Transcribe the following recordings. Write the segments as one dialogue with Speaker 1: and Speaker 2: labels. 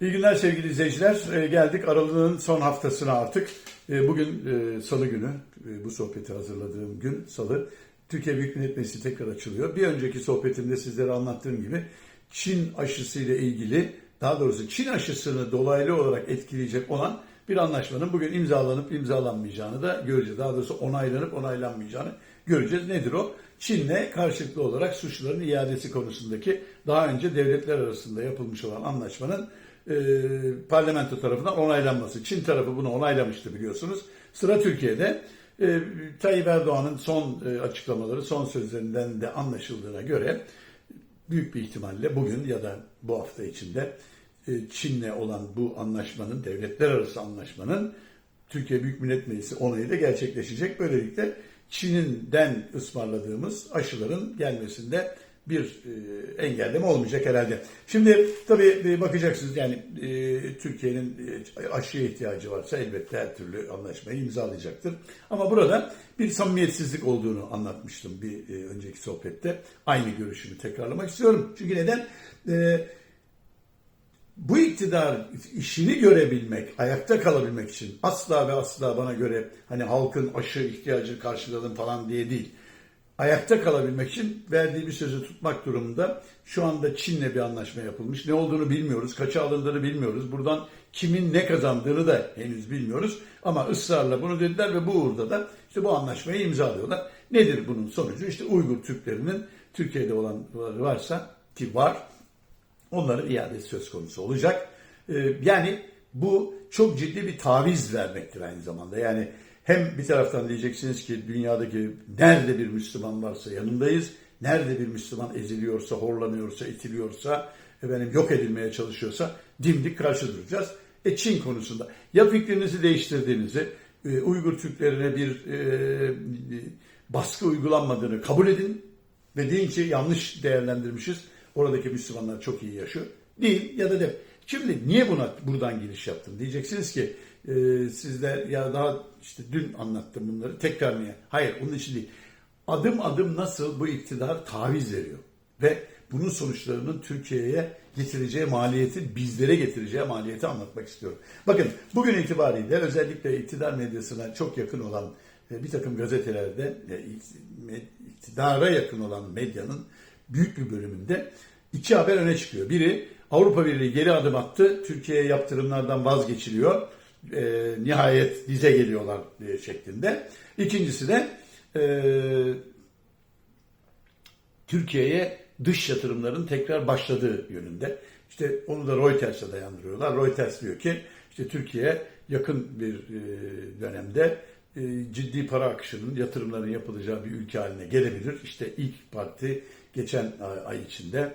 Speaker 1: İyi günler sevgili izleyiciler. Ee, geldik aralığın son haftasına artık. Ee, bugün e, salı günü, e, bu sohbeti hazırladığım gün salı. Türkiye Büyük Millet Meclisi tekrar açılıyor. Bir önceki sohbetimde sizlere anlattığım gibi Çin aşısı ile ilgili, daha doğrusu Çin aşısını dolaylı olarak etkileyecek olan bir anlaşmanın bugün imzalanıp imzalanmayacağını da göreceğiz. Daha doğrusu onaylanıp onaylanmayacağını göreceğiz. Nedir o? Çin'le karşılıklı olarak suçluların iadesi konusundaki daha önce devletler arasında yapılmış olan anlaşmanın e, parlamento tarafından onaylanması. Çin tarafı bunu onaylamıştı biliyorsunuz. Sıra Türkiye'de. E, Tayyip Erdoğan'ın son e, açıklamaları, son sözlerinden de anlaşıldığına göre büyük bir ihtimalle bugün ya da bu hafta içinde e, Çin'le olan bu anlaşmanın, devletler arası anlaşmanın Türkiye Büyük Millet Meclisi onayı da gerçekleşecek. Böylelikle Çin'inden ısmarladığımız aşıların gelmesinde bir e, engelleme olmayacak herhalde. Şimdi tabii e, bakacaksınız yani e, Türkiye'nin e, aşıya ihtiyacı varsa elbette her türlü anlaşmayı imzalayacaktır. Ama burada bir samimiyetsizlik olduğunu anlatmıştım bir önceki sohbette. Aynı görüşümü tekrarlamak istiyorum. Çünkü neden? E, bu iktidar işini görebilmek, ayakta kalabilmek için asla ve asla bana göre hani halkın aşı ihtiyacını karşıladım falan diye değil. Ayakta kalabilmek için verdiği bir sözü tutmak durumunda şu anda Çin'le bir anlaşma yapılmış. Ne olduğunu bilmiyoruz, kaça alındığını bilmiyoruz. Buradan kimin ne kazandığını da henüz bilmiyoruz. Ama ısrarla bunu dediler ve bu uğurda da işte bu anlaşmayı imzalıyorlar. Nedir bunun sonucu? İşte Uygur Türklerinin Türkiye'de olanları varsa ki var onların iadesi söz konusu olacak. Ee, Yani bu çok ciddi bir taviz vermektir aynı zamanda. Yani hem bir taraftan diyeceksiniz ki dünyadaki nerede bir Müslüman varsa yanındayız. Nerede bir Müslüman eziliyorsa, horlanıyorsa, itiliyorsa, efendim yok edilmeye çalışıyorsa dimdik karşı duracağız. E Çin konusunda ya fikrinizi değiştirdiğinizi, e, Uygur Türklerine bir e, baskı uygulanmadığını kabul edin ve deyin ki yanlış değerlendirmişiz. Oradaki Müslümanlar çok iyi yaşıyor. Değil ya da de. Şimdi niye buna buradan giriş yaptım? Diyeceksiniz ki e, sizler ya daha işte dün anlattım bunları tekrar niye? Hayır onun için değil. Adım adım nasıl bu iktidar taviz veriyor ve bunun sonuçlarının Türkiye'ye getireceği maliyeti, bizlere getireceği maliyeti anlatmak istiyorum. Bakın bugün itibariyle özellikle iktidar medyasına çok yakın olan e, bir takım gazetelerde e, iktidara yakın olan medyanın büyük bir bölümünde iki haber öne çıkıyor. Biri Avrupa Birliği geri adım attı, Türkiye'ye yaptırımlardan vazgeçiliyor, e, nihayet dize geliyorlar e, şeklinde. İkincisi de e, Türkiye'ye dış yatırımların tekrar başladığı yönünde. İşte onu da Reuters'e dayandırıyorlar. Reuters diyor ki işte Türkiye yakın bir e, dönemde e, ciddi para akışının, yatırımların yapılacağı bir ülke haline gelebilir. İşte ilk parti geçen ay içinde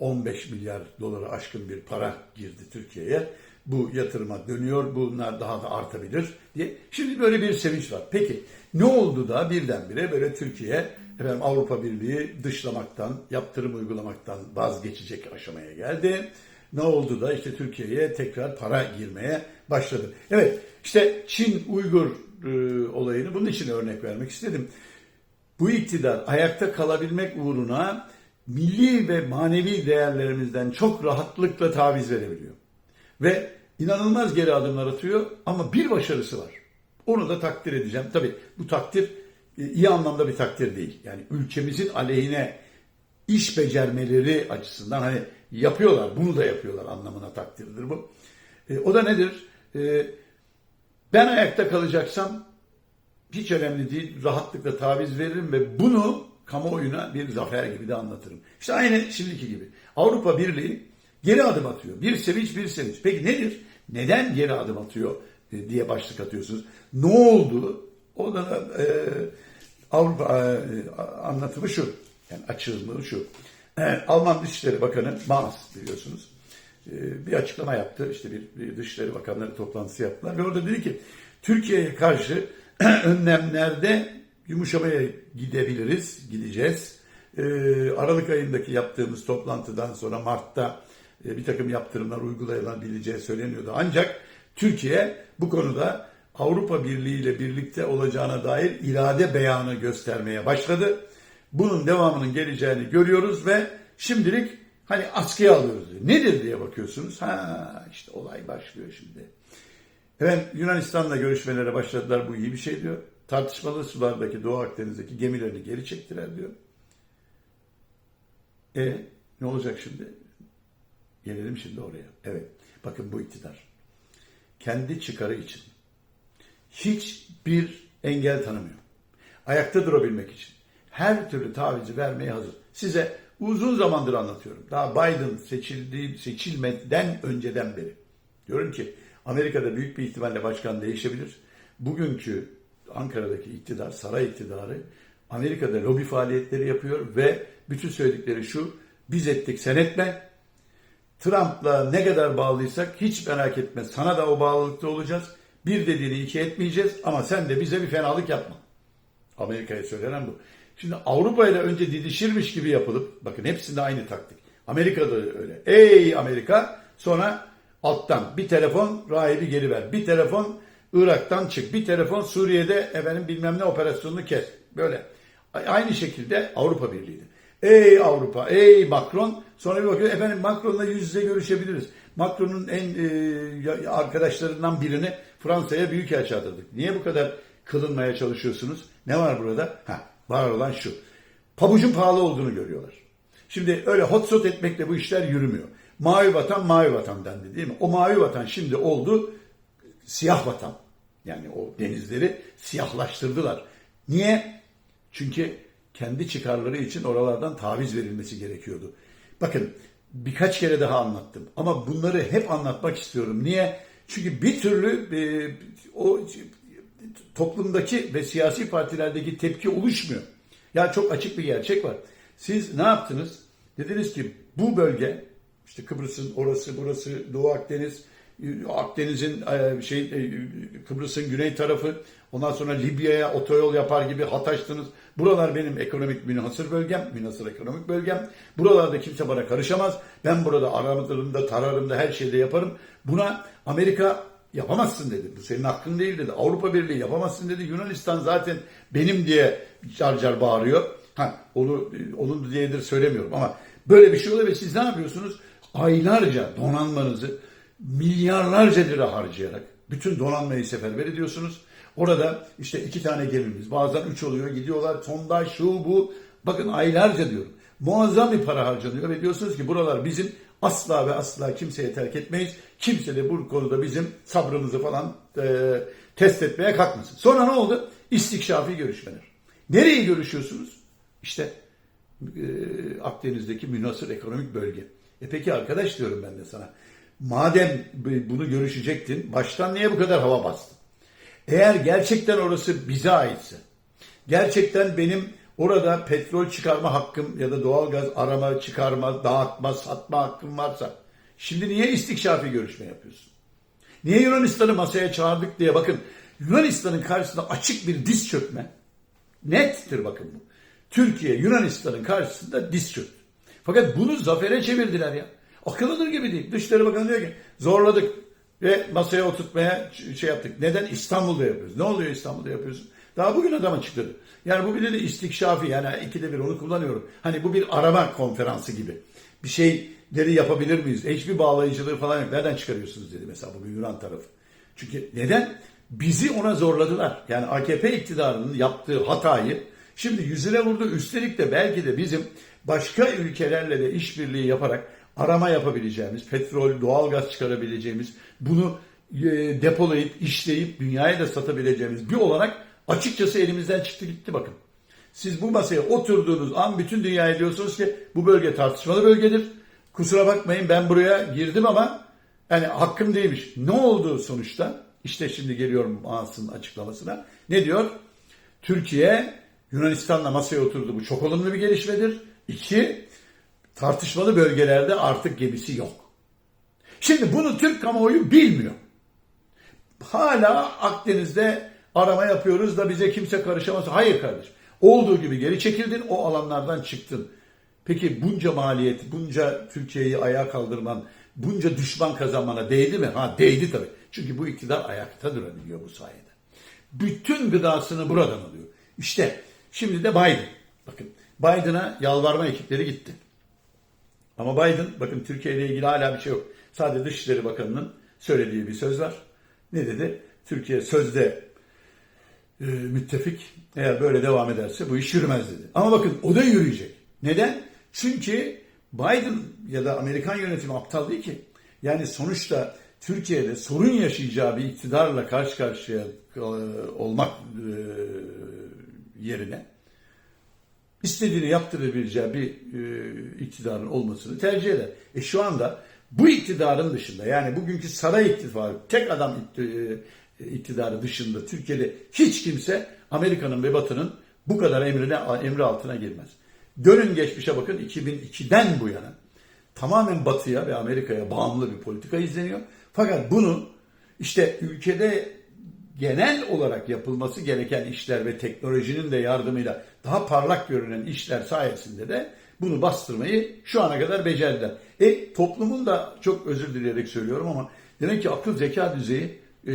Speaker 1: 15 milyar doları aşkın bir para girdi Türkiye'ye. Bu yatırıma dönüyor, bunlar daha da artabilir diye. Şimdi böyle bir sevinç var. Peki ne oldu da birdenbire böyle Türkiye efendim Avrupa Birliği dışlamaktan, yaptırım uygulamaktan vazgeçecek aşamaya geldi. Ne oldu da işte Türkiye'ye tekrar para girmeye başladı. Evet işte Çin Uygur e, olayını bunun için örnek vermek istedim. Bu iktidar ayakta kalabilmek uğruna milli ve manevi değerlerimizden çok rahatlıkla taviz verebiliyor. Ve inanılmaz geri adımlar atıyor ama bir başarısı var. Onu da takdir edeceğim. Tabii bu takdir e, iyi anlamda bir takdir değil. Yani ülkemizin aleyhine iş becermeleri açısından hani yapıyorlar, bunu da yapıyorlar anlamına takdirdir bu. E, o da nedir? E, ben ayakta kalacaksam hiç önemli değil, rahatlıkla taviz veririm ve bunu kamuoyuna bir zafer gibi de anlatırım. İşte aynı şimdiki gibi. Avrupa Birliği geri adım atıyor. Bir sevinç bir sevinç. Peki nedir? Neden geri adım atıyor diye başlık atıyorsunuz. Ne oldu? O da e, Avrupa e, anlatımı şu. Yani açılımı şu. E, Alman Dışişleri Bakanı Maas biliyorsunuz. E, bir açıklama yaptı. İşte bir, bir Dışişleri Bakanları toplantısı yaptılar ve orada dedi ki Türkiye'ye karşı önlemlerde yumuşamaya gidebiliriz, gideceğiz. Ee, Aralık ayındaki yaptığımız toplantıdan sonra Mart'ta e, bir takım yaptırımlar uygulayabileceği söyleniyordu. Ancak Türkiye bu konuda Avrupa Birliği ile birlikte olacağına dair irade beyanı göstermeye başladı. Bunun devamının geleceğini görüyoruz ve şimdilik Hani askıya alıyoruz. Nedir diye bakıyorsunuz. Ha işte olay başlıyor şimdi. Efendim Yunanistan'la görüşmelere başladılar. Bu iyi bir şey diyor. Tartışmalı sulardaki Doğu Akdeniz'deki gemilerini geri çektiler diyor. E ne olacak şimdi? Gelelim şimdi oraya. Evet. Bakın bu iktidar. Kendi çıkarı için hiçbir engel tanımıyor. Ayakta durabilmek için her türlü tavizi vermeye hazır. Size uzun zamandır anlatıyorum. Daha Biden seçildiği seçilmeden önceden beri. Diyorum ki Amerika'da büyük bir ihtimalle başkan değişebilir. Bugünkü Ankara'daki iktidar, saray iktidarı Amerika'da lobi faaliyetleri yapıyor ve bütün söyledikleri şu, biz ettik sen etme, Trump'la ne kadar bağlıysak hiç merak etme. Sana da o bağlılıkta olacağız. Bir dediğini iki etmeyeceğiz ama sen de bize bir fenalık yapma. Amerika'ya söylenen bu. Şimdi Avrupa ile önce didişirmiş gibi yapılıp, bakın hepsinde aynı taktik. Amerika'da öyle. Ey Amerika sonra alttan bir telefon rahibi geri ver. Bir telefon Irak'tan çık. Bir telefon Suriye'de efendim bilmem ne operasyonunu kes. Böyle. Aynı şekilde Avrupa Birliği'de. Ey Avrupa, ey Macron. Sonra bir bakıyor efendim Macron'la yüz yüze görüşebiliriz. Macron'un en e, arkadaşlarından birini Fransa'ya büyükelçi atadık. Niye bu kadar kılınmaya çalışıyorsunuz? Ne var burada? Ha, var olan şu. Pabucun pahalı olduğunu görüyorlar. Şimdi öyle hot shot etmekle bu işler yürümüyor. Mavi vatan mavi vatan dendi değil mi? O mavi vatan şimdi oldu siyah vatan. Yani o denizleri siyahlaştırdılar. Niye? Çünkü kendi çıkarları için oralardan taviz verilmesi gerekiyordu. Bakın birkaç kere daha anlattım ama bunları hep anlatmak istiyorum. Niye? Çünkü bir türlü e, o toplumdaki ve siyasi partilerdeki tepki oluşmuyor. Ya çok açık bir gerçek var. Siz ne yaptınız? Dediniz ki bu bölge işte Kıbrıs'ın orası burası Doğu Akdeniz Akdeniz'in şey Kıbrıs'ın güney tarafı ondan sonra Libya'ya otoyol yapar gibi hataştınız. Buralar benim ekonomik münhasır bölgem, münhasır ekonomik bölgem. Buralarda kimse bana karışamaz. Ben burada aramadığımda, tararımda her şeyde yaparım. Buna Amerika yapamazsın dedi. Bu senin hakkın değil dedi. Avrupa Birliği yapamazsın dedi. Yunanistan zaten benim diye car car bağırıyor. Ha, onu, onun diyedir söylemiyorum ama böyle bir şey oluyor ve siz ne yapıyorsunuz? Aylarca donanmanızı milyarlarca lira harcayarak bütün donanmayı seferber ediyorsunuz. Orada işte iki tane gemimiz, bazen üç oluyor, gidiyorlar, sondaj, şu bu. Bakın aylarca diyorum. Muazzam bir para harcanıyor ve diyorsunuz ki buralar bizim asla ve asla kimseye terk etmeyiz. Kimse de bu konuda bizim sabrımızı falan e, test etmeye kalkmasın. Sonra ne oldu? İstikşafi görüşmeler. Nereye görüşüyorsunuz? İşte e, Akdeniz'deki münasır ekonomik bölge. E peki arkadaş diyorum ben de sana. Madem bunu görüşecektin, baştan niye bu kadar hava bastın? Eğer gerçekten orası bize aitse, gerçekten benim orada petrol çıkarma hakkım ya da doğalgaz arama, çıkarma, dağıtma, satma hakkım varsa, şimdi niye istikşafi görüşme yapıyorsun? Niye Yunanistan'ı masaya çağırdık diye bakın, Yunanistan'ın karşısında açık bir diz çökme, nettir bakın bu. Türkiye Yunanistan'ın karşısında diz çöktü. Fakat bunu zafere çevirdiler ya. Akıllıdır gibi değil. Dışişleri Bakanı diyor ki zorladık ve masaya oturtmaya şey yaptık. Neden? İstanbul'da yapıyoruz. Ne oluyor İstanbul'da yapıyorsun? Daha bugün adam açıkladı. Yani bu bir de istikşafi yani ikide bir onu kullanıyorum. Hani bu bir arama konferansı gibi. Bir şeyleri yapabilir miyiz? Hiçbir bağlayıcılığı falan yok. Nereden çıkarıyorsunuz dedi mesela bugün Yunan tarafı. Çünkü neden? Bizi ona zorladılar. Yani AKP iktidarının yaptığı hatayı şimdi yüzüne vurdu. Üstelik de belki de bizim başka ülkelerle de işbirliği yaparak arama yapabileceğimiz, petrol, doğalgaz çıkarabileceğimiz, bunu e, depolayıp, işleyip dünyaya da satabileceğimiz bir olarak açıkçası elimizden çıktı gitti bakın. Siz bu masaya oturduğunuz an bütün dünyaya diyorsunuz ki bu bölge tartışmalı bölgedir. Kusura bakmayın ben buraya girdim ama yani hakkım değilmiş. Ne oldu sonuçta? İşte şimdi geliyorum Mans'ın açıklamasına. Ne diyor? Türkiye Yunanistan'la masaya oturdu. Bu çok olumlu bir gelişmedir. İki, tartışmalı bölgelerde artık gemisi yok. Şimdi bunu Türk kamuoyu bilmiyor. Hala Akdeniz'de arama yapıyoruz da bize kimse karışamaz. Hayır kardeş. Olduğu gibi geri çekildin, o alanlardan çıktın. Peki bunca maliyet, bunca Türkiye'yi ayağa kaldırman, bunca düşman kazanmana değdi mi? Ha değdi tabii. Çünkü bu iktidar ayakta durabiliyor bu sayede. Bütün gıdasını buradan alıyor. İşte şimdi de Biden. Bakın Biden'a yalvarma ekipleri gitti. Ama Biden bakın Türkiye ile ilgili hala bir şey yok. Sadece Dışişleri Bakanı'nın söylediği bir söz var. Ne dedi? Türkiye sözde e, müttefik eğer böyle devam ederse bu iş yürümez dedi. Ama bakın o da yürüyecek. Neden? Çünkü Biden ya da Amerikan yönetimi aptal değil ki. Yani sonuçta Türkiye'de sorun yaşayacağı bir iktidarla karşı karşıya e, olmak e, yerine istediğini yaptırabileceği bir e, iktidarın olmasını tercih eder. E şu anda bu iktidarın dışında yani bugünkü saray iktidarı tek adam e, iktidarı dışında Türkiye'de hiç kimse Amerika'nın ve Batı'nın bu kadar emrine emri altına girmez. Dönün geçmişe bakın 2002'den bu yana tamamen Batı'ya ve Amerika'ya bağımlı bir politika izleniyor. Fakat bunu işte ülkede genel olarak yapılması gereken işler ve teknolojinin de yardımıyla daha parlak görünen işler sayesinde de bunu bastırmayı şu ana kadar becerdiler. E toplumun da çok özür dileyerek söylüyorum ama demek ki akıl zeka düzeyi e,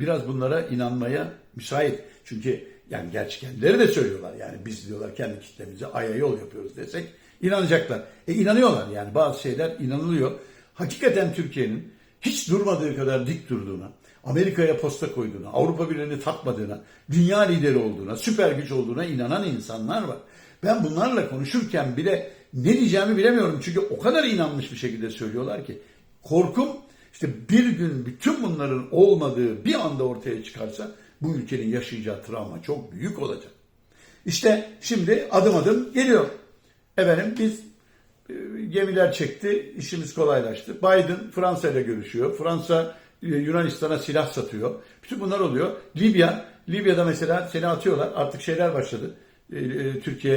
Speaker 1: biraz bunlara inanmaya müsait. Çünkü yani gerçi kendileri de söylüyorlar yani biz diyorlar kendi kitlemize aya yol yapıyoruz desek inanacaklar. E inanıyorlar yani bazı şeyler inanılıyor. Hakikaten Türkiye'nin hiç durmadığı kadar dik durduğuna, Amerika'ya posta koyduğuna, Avrupa Birliği'ni takmadığına, dünya lideri olduğuna, süper güç olduğuna inanan insanlar var. Ben bunlarla konuşurken bile ne diyeceğimi bilemiyorum. Çünkü o kadar inanmış bir şekilde söylüyorlar ki. Korkum işte bir gün bütün bunların olmadığı bir anda ortaya çıkarsa bu ülkenin yaşayacağı travma çok büyük olacak. İşte şimdi adım adım geliyor. Efendim biz e, gemiler çekti, işimiz kolaylaştı. Biden Fransa ile görüşüyor. Fransa Yunanistan'a silah satıyor. Bütün bunlar oluyor. Libya, Libya'da mesela seni atıyorlar. Artık şeyler başladı. E, e, Türkiye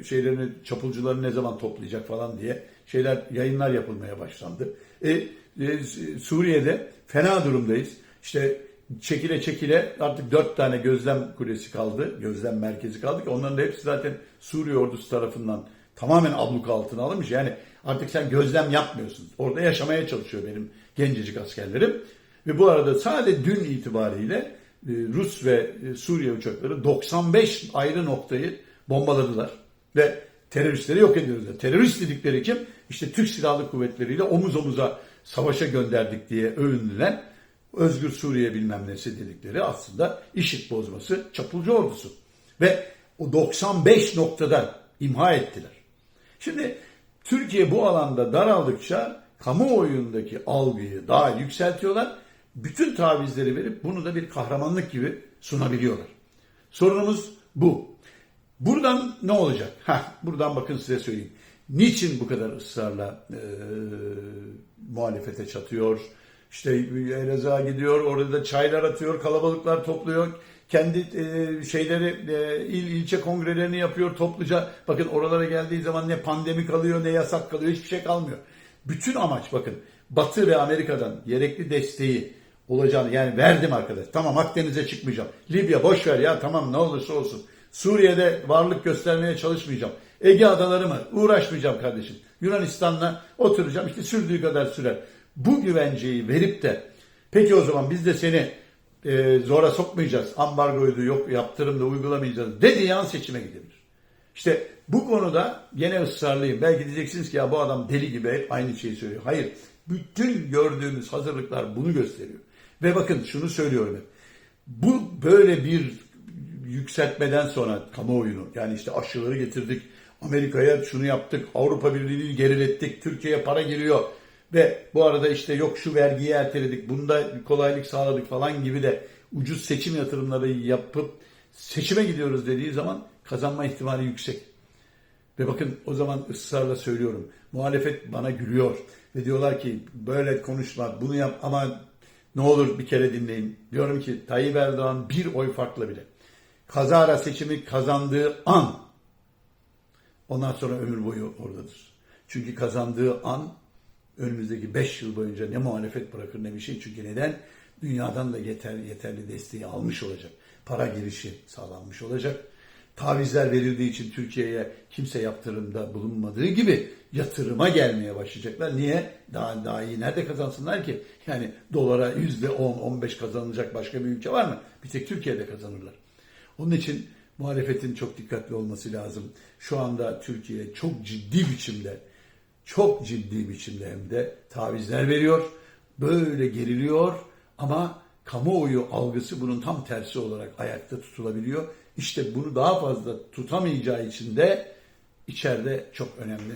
Speaker 1: e, şeylerini, çapulcuları ne zaman toplayacak falan diye şeyler, yayınlar yapılmaya başlandı. E, e, Suriye'de fena durumdayız. İşte çekile çekile artık dört tane gözlem kulesi kaldı, gözlem merkezi kaldı ki onların da hepsi zaten Suriye ordusu tarafından tamamen abluka altına alınmış. Yani artık sen gözlem yapmıyorsun. Orada yaşamaya çalışıyor benim gencecik askerlerim. Ve bu arada sadece dün itibariyle e, Rus ve e, Suriye uçakları 95 ayrı noktayı bombaladılar. Ve teröristleri yok ediyoruz. Terörist dedikleri kim? İşte Türk Silahlı Kuvvetleri ile omuz omuza savaşa gönderdik diye övündülen Özgür Suriye bilmem nesi dedikleri aslında işit bozması çapulcu ordusu. Ve o 95 noktada imha ettiler. Şimdi Türkiye bu alanda daraldıkça kamuoyundaki algıyı daha yükseltiyorlar. Bütün tavizleri verip bunu da bir kahramanlık gibi sunabiliyorlar. Sorunumuz bu. Buradan ne olacak? Heh, buradan bakın size söyleyeyim. Niçin bu kadar ısrarla e, muhalefete çatıyor? İşte Elazığ'a gidiyor, orada da çaylar atıyor, kalabalıklar topluyor. Kendi e, şeyleri, e, il ilçe kongrelerini yapıyor topluca. Bakın oralara geldiği zaman ne pandemi kalıyor, ne yasak kalıyor, hiçbir şey kalmıyor. Bütün amaç bakın Batı ve Amerika'dan gerekli desteği olacağını yani verdim arkadaş. Tamam Akdeniz'e çıkmayacağım. Libya boş ver ya tamam ne olursa olsun. Suriye'de varlık göstermeye çalışmayacağım. Ege adaları mı? Uğraşmayacağım kardeşim. Yunanistan'la oturacağım işte sürdüğü kadar sürer. Bu güvenceyi verip de peki o zaman biz de seni e, zora sokmayacağız. Ambargoydu yok yaptırım da uygulamayacağız dediği an seçime gidebilir. İşte bu konuda gene ısrarlıyım. Belki diyeceksiniz ki ya bu adam deli gibi hep aynı şeyi söylüyor. Hayır. Bütün gördüğümüz hazırlıklar bunu gösteriyor. Ve bakın şunu söylüyorum hep. Bu böyle bir yükseltmeden sonra kamuoyunu yani işte aşıları getirdik. Amerika'ya şunu yaptık. Avrupa Birliği'ni gerilettik. Türkiye'ye para giriyor. Ve bu arada işte yok şu vergiyi erteledik. Bunda kolaylık sağladık falan gibi de ucuz seçim yatırımları yapıp seçime gidiyoruz dediği zaman kazanma ihtimali yüksek. Ve bakın o zaman ısrarla söylüyorum. Muhalefet bana gülüyor. Ve diyorlar ki böyle konuşma bunu yap ama ne olur bir kere dinleyin. Diyorum ki Tayyip Erdoğan bir oy farklı bile. Kazara seçimi kazandığı an ondan sonra ömür boyu oradadır. Çünkü kazandığı an önümüzdeki 5 yıl boyunca ne muhalefet bırakır ne bir şey. Çünkü neden? Dünyadan da yeter, yeterli desteği almış olacak. Para girişi sağlanmış olacak. Tavizler verildiği için Türkiye'ye kimse yaptırımda bulunmadığı gibi yatırıma gelmeye başlayacaklar. Niye? Daha, daha iyi nerede kazansınlar ki? Yani dolara yüzde 10-15 kazanılacak başka bir ülke var mı? Bir tek Türkiye'de kazanırlar. Onun için muhalefetin çok dikkatli olması lazım. Şu anda Türkiye çok ciddi biçimde çok ciddi biçimde hem de tavizler veriyor. Böyle geriliyor ama kamuoyu algısı bunun tam tersi olarak ayakta tutulabiliyor. İşte bunu daha fazla tutamayacağı için de içeride çok önemli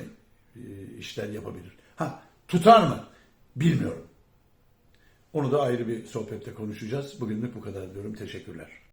Speaker 1: e, işler yapabilir. Ha tutar mı? Bilmiyorum. Onu da ayrı bir sohbette konuşacağız. Bugünlük bu kadar diyorum. Teşekkürler.